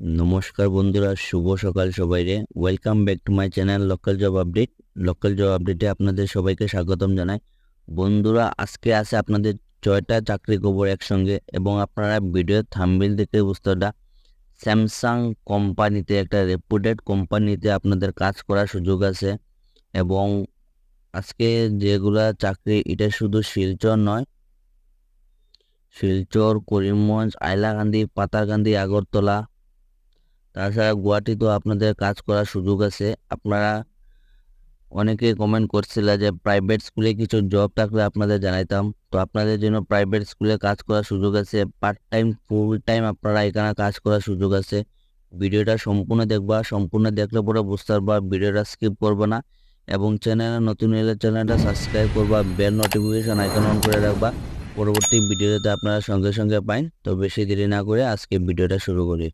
নমস্কার বন্ধুরা, শুভ সকাল সবাইরে welcome back to my channel local job update local job আপডেটে আপনাদের সবাইকে স্বাগতম জানাই। বন্ধুরা, আজকে আছে আপনাদের ছয়টা চাকরি খবর একসঙ্গে এবং আপনারা ভিডিও থাম্বিল দেখে বুঝতে পারটা স্যামসাং কোম্পানিতে একটা রেপুটেড কোম্পানিতে আপনাদের কাজ করার সুযোগ আছে এবং আজকে যেগুলা চাকরি, এটা শুধু শিলচর নয়, শিলচর, করিমগঞ্জ আইলাকান্দি পাতারকান্দি আগরতলা তাছাড়া গুয়াহাটিতেও আপনাদের কাজ করার সুযোগ আছে। আপনারা অনেকে কমেন্ট করছিল যে প্রাইভেট স্কুলে কিছু জব থাকলে আপনাদের জানাইতাম। তো আপনাদের জন্য প্রাইভেট স্কুলে কাজ করার সুযোগ আছে। পার্ট টাইম ফুল টাইম আপনারা এখানে কাজ করার সুযোগ আছে। ভিডিওটা সম্পূর্ণ দেখবা, সম্পূর্ণ দেখলে পরে বুঝতে পারবা, ভিডিওটা স্কিপ করবে না। এবং চ্যানেলে নতুন এলে চ্যানেলটা সাবস্ক্রাইব করবা বেল নোটিফিকেশন আইকন অন করে রাখবা। পরবর্তী ভিডিওতে আপনারা সঙ্গে সঙ্গে পাইন। তো বেশি দেরি না করে আজকে ভিডিওটা শুরু করি।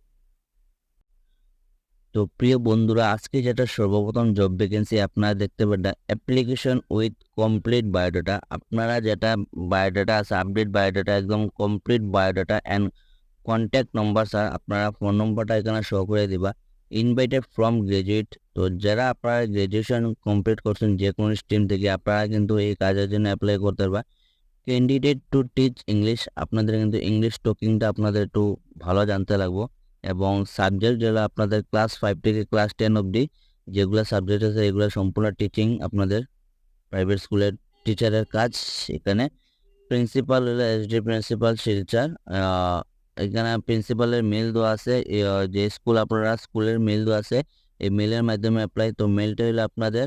তো প্রিয় বন্ধুরা, আজকে যেটা সর্বপ্রথম জব ভ্যাকেন্সি আপনারা দেখতে পারেন অ্যাপ্লিকেশন উইথ কমপ্লিট বায়োডাটা আপনারা যেটা বায়োডাটা আছে আপডেট বায়োডাটা একদম complete biodata and contact number sir আপনারা ফোন নম্বরটা এখানে শো করে দিবা। ইনভাইটেড ফ্রম গ্রাজুয়েট তো যারা আপনারা গ্রাজুয়েশন কমপ্লিট করছেন, যে কোনো স্ট্রিম থেকে আপনারা কিন্তু এই কাজের জন্য অ্যাপ্লাই করতে পারবা। ক্যান্ডিডেট টু টিচ ইংলিশ আপনাদের কিন্তু ইংলিশ টকিংটা আপনাদের একটু ভালো জানতে লাগবো। এবং সাবজেক্ট যেগুলো আপনাদের ক্লাস ফাইভ থেকে ক্লাস টেন অবধি, যেগুলো সাবজেক্ট আছে এগুলো সম্পূর্ণ টিচিং আপনাদের প্রাইভেট স্কুলের টিচারের কাজ। এখানে প্রিন্সিপাল হলো এসডি প্রিন্সিপাল শিলচার এখানে প্রিন্সিপালের মেল দেওয়া আছে। যে স্কুল আপনারা স্কুলের মেল দেওয়া আছে, এই মেলের মাধ্যমে অ্যাপ্লাই তো মেলটা হলো আপনাদের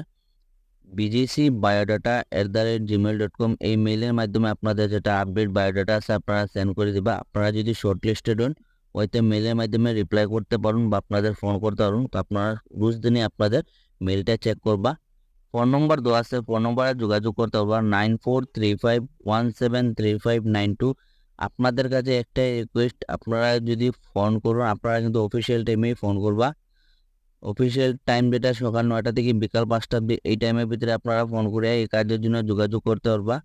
BGC biodata at the rate Gmail dot com এই মেলের মাধ্যমে আপনাদের যেটা আপডেট বায়োডাটা আছে, আপনারা সেন্ড করে দিবা। আপনারা যদি শর্ট লিস্টেড হন ওইতে মেলের মাধ্যমে রিপ্লাই করতে পারুন বা আপনাদের ফোন করতে পারুন। তো আপনারা রোজ দিনই আপনাদের মেলটা চেক করবা। ফোন নম্বর দেওয়া আছে ফোন নম্বরে যোগাযোগ করতে পারবা। Nine four three five one seven three five nine two আপনাদের কাছে একটাই রিকোয়েস্ট আপনারা যদি ফোন করুন, আপনারা কিন্তু অফিসিয়াল টাইমেই ফোন করবা। অফিসিয়াল টাইম যেটা সকাল নয়টা থেকে বিকাল পাঁচটা এই টাইমের ভিতরে আপনারা ফোন করে এই কাজের জন্য যোগাযোগ করতে পারবা।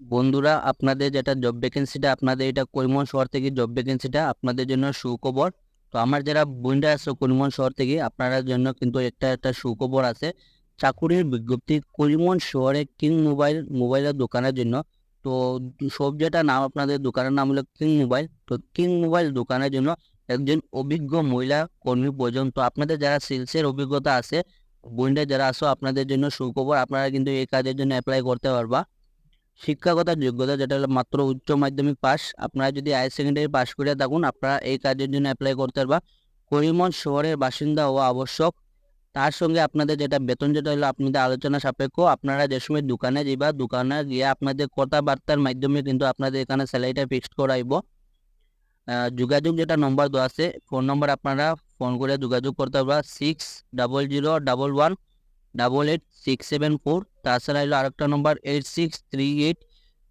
বন্ধুরা, আপনাদের যেটা জব ভ্যাকেন্সিটা আপনাদের এটা করিমগঞ্জ শহর থেকে জব ভ্যাকেন্সিটা আপনাদের জন্য সুখবর। তো আমার যারা বন্ধুরা আছে করিমগঞ্জ শহর থেকে আপনাদের জন্য কিন্তু একটা একটা সুখবর আছে। চাকুরির বিজ্ঞপ্তি করিমগঞ্জ শহরে কিং মোবাইল, মোবাইলের দোকানের জন্য। তো সব যেটা নাম আপনাদের দোকানের নাম হলো কিং মোবাইল। তো কিং মোবাইল দোকানের জন্য একজন অভিজ্ঞ মহিলা কর্মী প্রয়োজন। তো আপনাদের যারা সেলসের অভিজ্ঞতা আছে, বন্ধুরা যারা আসো আপনাদের জন্য সুখবর। আপনারা কিন্তু এই কাজের জন্য অ্যাপ্লাই করতে পারবা। শিক্ষাগত যোগ্যতা যেটা হলো মাত্র উচ্চ মাধ্যমিক পাস, আপনারা যদি হায়ার সেকেন্ডারি পাস করে থাকুন, আপনারা এই কাজের জন্য অ্যাপ্লাই করতে পারবা। করিমগঞ্জ শহরের বাসিন্দা হওয়া আবশ্যক। তার সঙ্গে আপনাদের যেটা বেতন, যেটা হলো আপনাদের আলোচনা সাপেক্ষ, আপনারা যে সময় দোকানে যাবা দোকানে গিয়ে আপনাদের কথাবার্তার মাধ্যমে কিন্তু আপনাদের এখানে স্যালারিটা ফিক্সড করাইব। যোগাযোগ যেটা নম্বর দেওয়া আছে ফোন নম্বর আপনারা ফোন করে যোগাযোগ করতে পারবা। Six double zero double one double eight six seven four তাছাড়া হলো আরেকটা number eight six three eight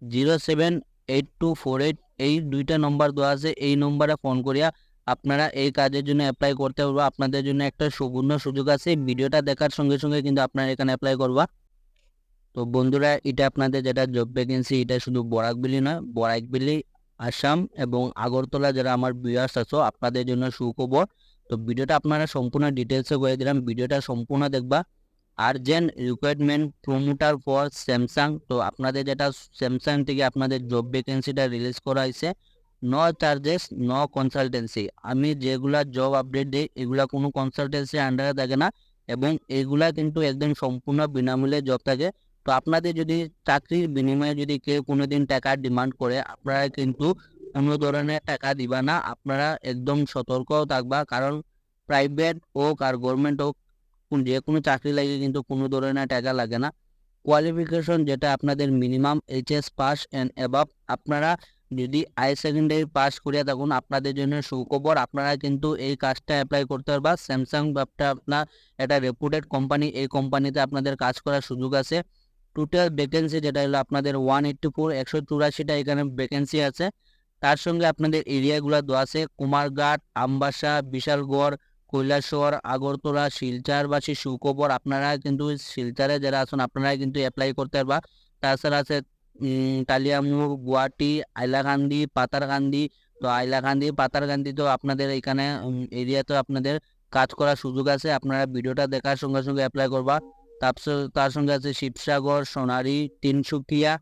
zero seven eight two four eight এই দুইটা নম্বর দেওয়া আছে, এই নম্বরে ফোন করিয়া আপনারা এই কাজের জন্য অ্যাপ্লাই করতে পারব, আপনাদের জন্য একটা সুবর্ণ সুযোগ আছে ভিডিওটা দেখার সঙ্গে সঙ্গে কিন্তু আপনারা এখানে অ্যাপ্লাই করবা। তো বন্ধুরা, এটা আপনাদের যেটা জব ভ্যাকেন্সি এটা শুধু বরাকবিলি নয় বরাকবিলি আসাম এবং আগরতলা যারা আমার বিয়ার্স আছো, আপনাদের জন্য সুখবর। তো ভিডিওটা আপনারা সম্পূর্ণ ডিটেলসে করে দিলাম, ভিডিওটা সম্পূর্ণ দেখবা। Urgent requirement promoter for Samsung. তো আপনাদের যেটা স্যামসাং থেকে আপনাদের জব ভ্যাকেন্সিটা রিলিজ করা হয়েছে নো চার্জেস নো কনসালটেন্সি আমি যেগুলা জব আপডেট দিই, এগুলা কোনো কনসালটেন্সি আন্ডারে থাকে না এবং এগুলা কিন্তু একদম সম্পূর্ণ বিনামূল্যে জব থাকে। তো আপনাদের যদি চাকরির বিনিময়ে যদি কেউ কোনোদিন টাকা ডিমান্ড করে, আপনারা কিন্তু কোনো ধরনের টাকা দিবা না। আপনারা একদম সতর্ক থাকবা, কারণ প্রাইভেট হোক আর গভর্নমেন্ট হোক কোন যে কোনো চাকরি লাগে কিন্তু কোনো ধরনের টাকা লাগে না। কোয়ালিফিকেশন যেটা আপনাদের minimum HS pass and above আপনারা যদি হায়ার সেকেন্ডারি পাস করিয়া থাকুন, আপনাদের জন্য সুখবর, আপনারা কিন্তু এই কাজটা অ্যাপ্লাই করতে পারবা। স্যামসাং ব্যাপটা আপনার একটা রেপুটেড কোম্পানি এই কোম্পানিতে আপনাদের কাজ করার সুযোগ আছে। টোটাল ভ্যাকেন্সি যেটা হলো আপনাদের ওয়ান এইট্টি ফোর একশো চুরাশিটা এখানে ভ্যাকেন্সি আছে। তার সঙ্গে আপনাদের এরিয়াগুলো দেওয়া আছে। কুমারঘাট, আমবাসা, বিশালগড় কৈলাসহর, আগরতলা শিলচরবাসী সুখবর আপনারা কিন্তু শিলচরে যারা আছেন আপনারা কিন্তু অ্যাপ্লাই করতে পারবা। তাছাড়া আছে কালিয়ামুর গুয়াহাটি আইলাকান্দি পাতারকান্দি। তো আইলাকান্দি পাতারকান্দি তো আপনাদের এখানে এরিয়াতে আপনাদের কাজ করার সুযোগ আছে। আপনারা ভিডিওটা দেখার সঙ্গে সঙ্গে অ্যাপ্লাই করবা। তারপর তার সঙ্গে আছে শিবসাগর, সোনারি, তিনসুকিয়া।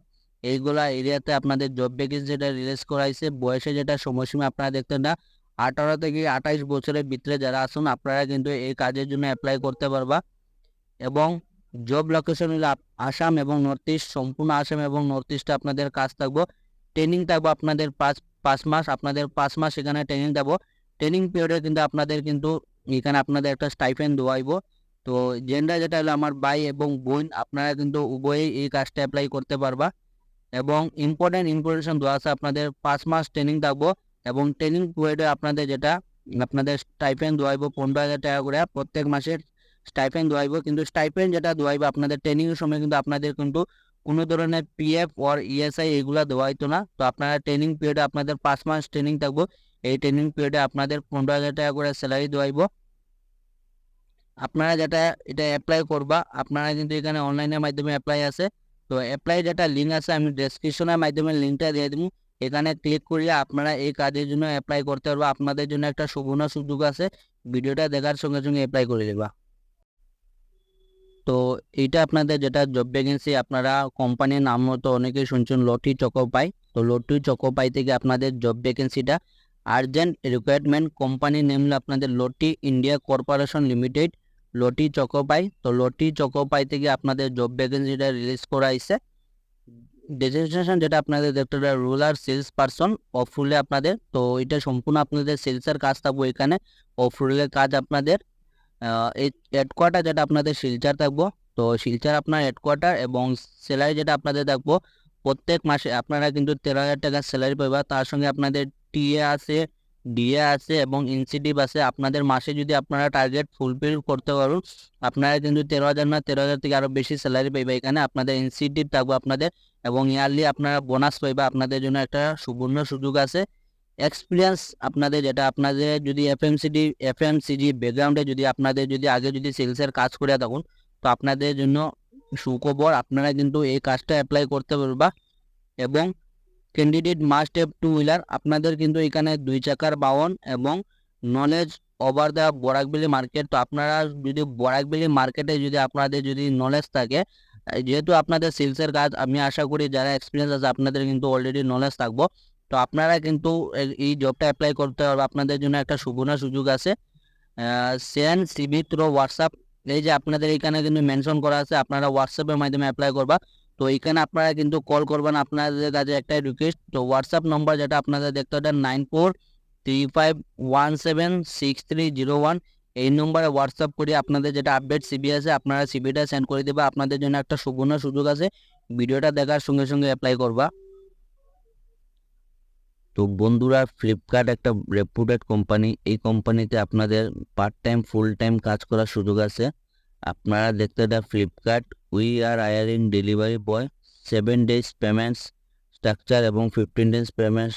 এইগুলা এরিয়াতে আপনাদের জব ভ্যাকেন্সি যেটা রিলিজ করাইছে। বয়সে যেটা সময়সীমা আপনারা দেখতেন না। আঠারো থেকে আঠাইশ বছরের ভিতরে যারা আসুন আপনারা কিন্তু এই কাজের জন্য অ্যাপ্লাই করতে পারবা। এবং জব লোকেশন হলো আসাম এবং নর্থ ইস্ট সম্পূর্ণ আসাম এবং নর্থ ইস্টে আপনাদের কাজ থাকব। ট্রেনিং থাকব আপনাদের পাঁচ পাঁচ মাস, আপনাদের পাঁচ মাস এখানে ট্রেনিং দেবো ট্রেনিং পিরিয়ডে কিন্তু আপনাদের কিন্তু এখানে আপনাদের একটা স্টাইফেন দেওয়াইব। তো জেন্ডার যেটা হলো আমার ভাই এবং বোন, আপনারা কিন্তু উভয়ই এই কাজটা অ্যাপ্লাই করতে পারবা। এবং ইম্পর্টেন্ট ইনফরমেশন দেওয়া আছে, আপনাদের পাঁচ মাস ট্রেনিং থাকব। এবং ট্রেনিং পিরিয়ডে আপনাদের যেটা, আপনাদের স্টাইফেন দেওয়াইব পনেরো হাজার টাকা করে। প্রত্যেক মাসের স্টাইফেন দেওয়াইব কিন্তু স্টাইফেন যেটা দেওয়াইব আপনাদের ট্রেনিং এর সময় কিন্তু আপনাদের কিন্তু কোনো ধরনের পিএফ ওর ইএসআই এগুলা দেওয়া না। তো আপনারা ট্রেনিং পিরিয়ডে আপনাদের পাঁচ মাস ট্রেনিং থাকব। এই ট্রেনিং পিরিয়ডে আপনাদের পনেরো হাজার টাকা করে স্যালারি দেওয়াইব আপনারা যেটা, এটা অ্যাপ্লাই করবা। আপনারা কিন্তু এখানে অনলাইনের মাধ্যমে অ্যাপ্লাই আছে। তো অ্যাপ্লাই যেটা লিঙ্ক আছে, আমি ডেসক্রিপশনের মাধ্যমে লিঙ্কটা দিয়ে দিব। এখানে ক্লিক করিয়ে আপনারা এই কাজের জন্য অ্যাপ্লাই করতে পারব। আপনাদের জন্য একটা সুবর্ণ সুযোগ আছে। ভিডিওটা দেখার সঙ্গে সঙ্গে অ্যাপ্লাই করে দেবা তো এইটা আপনাদের যেটা জব ভ্যাকেন্সি আপনারা কোম্পানির নাম মতো অনেকেই শুনছেন লটি চকোপাই তো লটি চকো চকোপাই থেকে আপনাদের জব ভ্যাকেন্সিটা আর্জেন্ট রিকোয়ারমেন্ট কোম্পানির নেম হলো আপনাদের Lotte India corporation limited Lotte choco pie তো লটি চকো চকোপাই থেকে আপনাদের জব ভ্যাকেন্সিটা রিলিজ করা হয়েছে। ডেজিগনেশন যেটা আপনাদের দেখতে হবে রুলার সেলস পারসন অফ রুলে আপনাদের, তো এটা সম্পূর্ণ আপনাদের সেলসের কাজ থাকব এখানে অফ রুলের কাজ আপনাদের এই হেডকোয়ার্টার যেটা আপনাদের শিলচার থাকব, তো শিলচার আপনার হেডকোয়ার্টার এবং স্যালারি যেটা আপনাদের থাকব, প্রত্যেক মাসে আপনারা কিন্তু তেরো হাজার টাকা স্যালারি পাবেন তার সঙ্গে আপনাদের টিএ আছে ডিএ আছে এবং ইনসেন্টিভ আছে। আপনাদের মাসে যদি আপনারা টার্গেট ফুলফিল করতে পারুন আপনারা কিন্তু তেরো হাজার না তেরো হাজার থেকে আরও বেশি স্যালারি পাইবে। এখানে আপনাদের ইনসেন্টিভ থাকবে আপনাদের এবং ইয়ারলি আপনারা বোনাস পাইবে। আপনাদের জন্য একটা সুবর্ণ সুযোগ আছে। এক্সপিরিয়েন্স আপনাদের যেটা, আপনাদের যদি এফএমসিডি এফএমসিজি ব্যাকগ্রাউন্ডে যদি আপনাদের যদি আগে যদি সেলসের কাজ করে থাকুন, তো আপনাদের জন্য সুখবর। আপনারা কিন্তু এই কাজটা অ্যাপ্লাই করতে পারবা এবং candidate must have two wheeler আপনাদের কিন্তু এখানে দুই চাকার বাহন এবং knowledge over the Barak valley market তো আপনারা যদি বরাকবিলি মার্কেটে যদি আপনাদের যদি নলেজ থাকে যেহেতু আপনাদের সেলসের কাজ, আমি আশা করি যারা এক্সপিরিয়েন্স আছে আপনাদের কিন্তু অলরেডি নলেজ থাকব। তো আপনারা কিন্তু এই জবটা অ্যাপ্লাই করতে পারবে আপনাদের জন্য একটা সুবর্ণ সুযোগ আছে। সেন সিবি থ্রো হোয়াটসঅ্যাপ, এই যে আপনাদের এখানে কিন্তু মেনশন করা আছে, আপনারা হোয়াটসঅ্যাপের মাধ্যমে অ্যাপ্লাই করবা। তো এখানে আপনারা কিন্তু কল করবেন আপনাদের কাছে একটাই রিকোয়েস্ট তো হোয়াটসঅ্যাপ নম্বর যেটা আপনাদের দেখতে হবে nine four three five one seven six three zero one এই নম্বরে হোয়াটসঅ্যাপ করে আপনাদের যেটা আপডেট সিবি আছে, আপনারা সিবিটা সেন্ড করে দেবে। আপনাদের জন্য একটা সুবর্ণ সুযোগ আছে। ভিডিওটা দেখার সঙ্গে সঙ্গে অ্যাপ্লাই করবা। তো বন্ধুরা ফ্লিপকার্ট একটা রেপুটেড কোম্পানি এই কোম্পানিতে আপনাদের পার্ট টাইম ফুল টাইম কাজ করার সুযোগ আছে। আপনারা দেখতে দেন Flipkart we are hiring delivery boy seven days payments structure এবং ফিফটিন ডেজ পেমেন্ট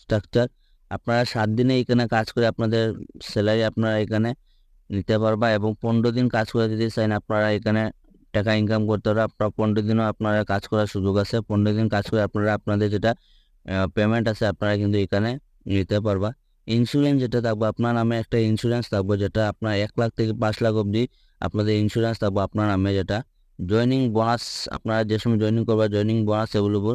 স্ট্রাকচার আপনারা সাত দিনে এখানে কাজ করে আপনাদের স্যালারি আপনারা এখানে নিতে পারবা এবং পনেরো দিন কাজ করে যদি চান আপনারা এখানে টাকা ইনকাম করতে পারবে। আপনার পনেরো দিনও আপনারা কাজ করার সুযোগ আছে। পনেরো দিন কাজ করে আপনারা আপনাদের যেটা পেমেন্ট আছে আপনারা কিন্তু এখানে নিতে পারবা। ইন্স্যুরেন্স যেটা থাকবে, আপনার নামে একটা ইন্স্যুরেন্স থাকবে যেটা আপনার এক লাখ থেকে পাঁচ লাখ অবধি আপনাদের ইন্স্যুরেন্স থাকবে আপনার নামে যেটা জয়নিং বোনাস আপনারা যে সময় জয়নিং করবেন জয়নিং বোনাস অ্যাভেলেবল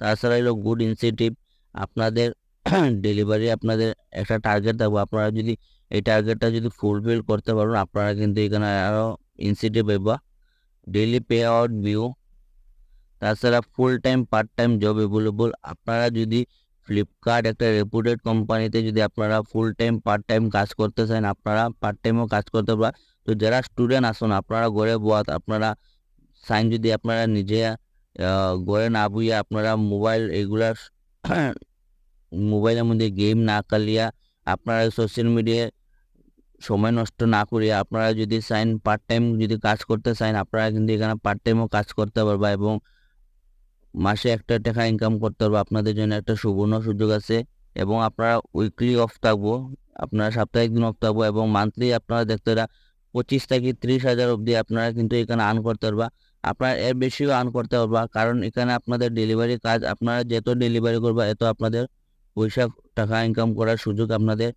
তাছাড়া হলো গুড ইনসেন্টিভ আপনাদের ডেলিভারি আপনাদের একটা টার্গেট থাকবে আপনারা যদি এই টার্গেটটা যদি ফুলফিল করতে পারেন, আপনারা কিন্তু এখানে আরও ইনসেন্টিভ পাইবা। ডেইলি পে আউট ভিউ তাছাড়া full time part time job available আপনারা যদি ফ্লিপকার্ট একটা রেপুটেড কোম্পানিতে যদি আপনারা ফুল টাইম পার্ট টাইম কাজ করতে চান, আপনারা পার্ট টাইমও কাজ করতে পারেন তো যারা স্টুডেন্ট আসুন, আপনারা ঘরে বয়াত আপনারা সাইন যদি আপনারা নিজে ঘরে না বুঝে আপনারা মোবাইল এগুলার মোবাইলের মধ্যে গেম না কালিয়া আপনারা সোশ্যাল মিডিয়ায় সময় নষ্ট না করিয়া আপনারা যদি চাইন পার্ট টাইম যদি কাজ করতে চান, আপনারা কিন্তু এখানে পার্ট টাইমও কাজ করতে পারবা এবং মাসে একটা টাকা ইনকাম করতে পারব। আপনাদের জন্য একটা সুবর্ণ সুযোগ আছে এবং আপনারা উইকলি অফ থাকব, আপনারা সাপ্তাহিক দিন অফ থাকব এবং মান্থলি আপনারা দেখতে পঁচিশ থেকে ত্রিশ হাজার অবধি আপনারা কিন্তু এখানে আর্ন করতে পারবা। আপনারা এর বেশিও আর্ন করতে পারবা, কারণ এখানে আপনাদের ডেলিভারি কাজ, আপনারা যত ডেলিভারি করবা, এত আপনাদের পয়সা, টাকা ইনকাম করার সুযোগ আপনাদের।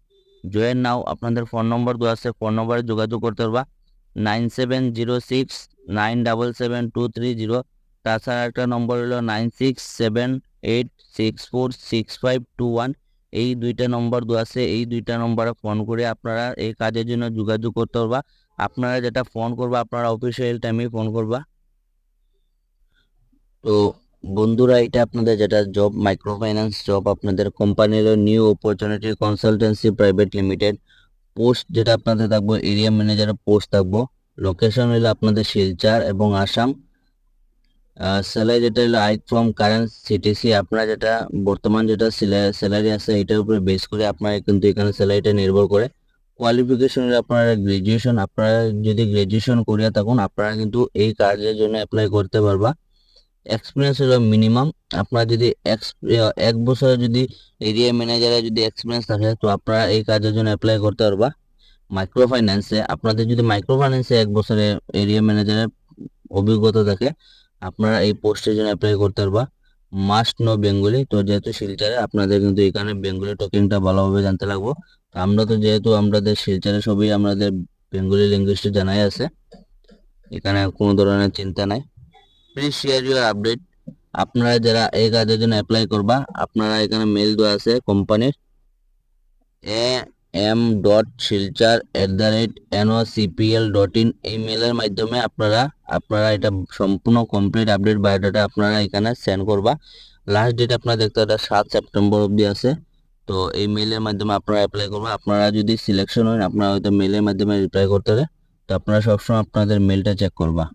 জয়েন নাও আপনাদের ফোন নম্বর দেওয়া আছে ফোন নম্বরে যোগাযোগ করতে পারবা। Nine seven zero six nine double seven two three zero. তাছাড়া একটা নম্বর হলো nine six seven eight six four six five two one. এই দুইটা নম্বর দেওয়া আছে, এই দুইটা নম্বরে ফোন করে আপনারা এই কাজের জন্য যোগাযোগ করতে পারবা। আপনারা যেটা ফোন করবা, আপনারা অফিসিয়াল টাইমে ফোন করবা। তো বন্ধুরা, এটা আপনাদের যেটা জব মাইক্রো ফাইন্যান্স জব আপনাদের কোম্পানির new opportunity consultancy private limited post যেটা আপনাদের থাকব এরিয়া ম্যানেজারের পোস্ট থাকব। লোকেশন হলো আপনাদের শিলচর এবং আসাম। স্যালারি যেটা হলো আই ফ্রম কারেন্ট সিটিসি আপনারা যেটা বর্তমান যেটা স্যালারি আছে, এটার উপরে বেস করে আপনারা কিন্তু এখানে স্যালারিটা নির্ভর করে। কোয়ালিফিকেশন আপনারা গ্রাজুয়েশন আপনারা যদি গ্রাজুয়েশন করিয়া থাকুন, আপনারা কিন্তু এই কাজের জন্য অ্যাপ্লাই করতে পারবা। এক্সপিরিয়েন্স হলো মিনিমাম আপনার যদি এক বছরের যদি এরিয়া ম্যানেজারে যদি এক্সপিরিয়েন্স থাকে, তো আপনারা এই কাজের জন্য অ্যাপ্লাই করতে পারবা। মাইক্রো ফাইন্যান্সে আপনাদের যদি মাইক্রো ফাইন্যান্সে এক বছরে এরিয়া ম্যানেজারের অভিজ্ঞতা থাকে, আপনারা এই পোস্টের জন্য অ্যাপ্লাই করতে পারবা। মাস্ট নো বেঙ্গলি তো যেহেতু শিলচারে, আপনাদের কিন্তু এখানে বেঙ্গলি টকিংটা ভালোভাবে জানতে লাগবো। আমরা তো যেহেতু আমাদের শিলচারে সবই আমাদের বেঙ্গলি ল্যাঙ্গুয়েজটা জানাই আছে, এখানে কোনো ধরনের চিন্তা নাই। প্লিজ শেয়ার ইউর আপডেট আপনারা যারা এই কাজের জন্য অ্যাপ্লাই করবা, আপনারা এখানে মেল দেওয়া আছে কোম্পানির A M dot Silchar at the rate N O CPL dot in এই মেলের মাধ্যমে আপনারা আপনারা এটা সম্পূর্ণ কমপ্লিট আপডেট বায়োডাটা আপনারা এখানে সেন্ড করবা। লাস্ট ডেট আপনারা দেখতে এটা সাত সেপ্টেম্বর অবধি আছে। তো এই মেলের মাধ্যমে আপনারা অ্যাপ্লাই করবেন। আপনারা যদি সিলেকশন হন, আপনারা হয়তো মেলের মাধ্যমে রিপ্লাই করতে হবে। তো আপনারা সবসময় আপনাদের মেলটা চেক করবা।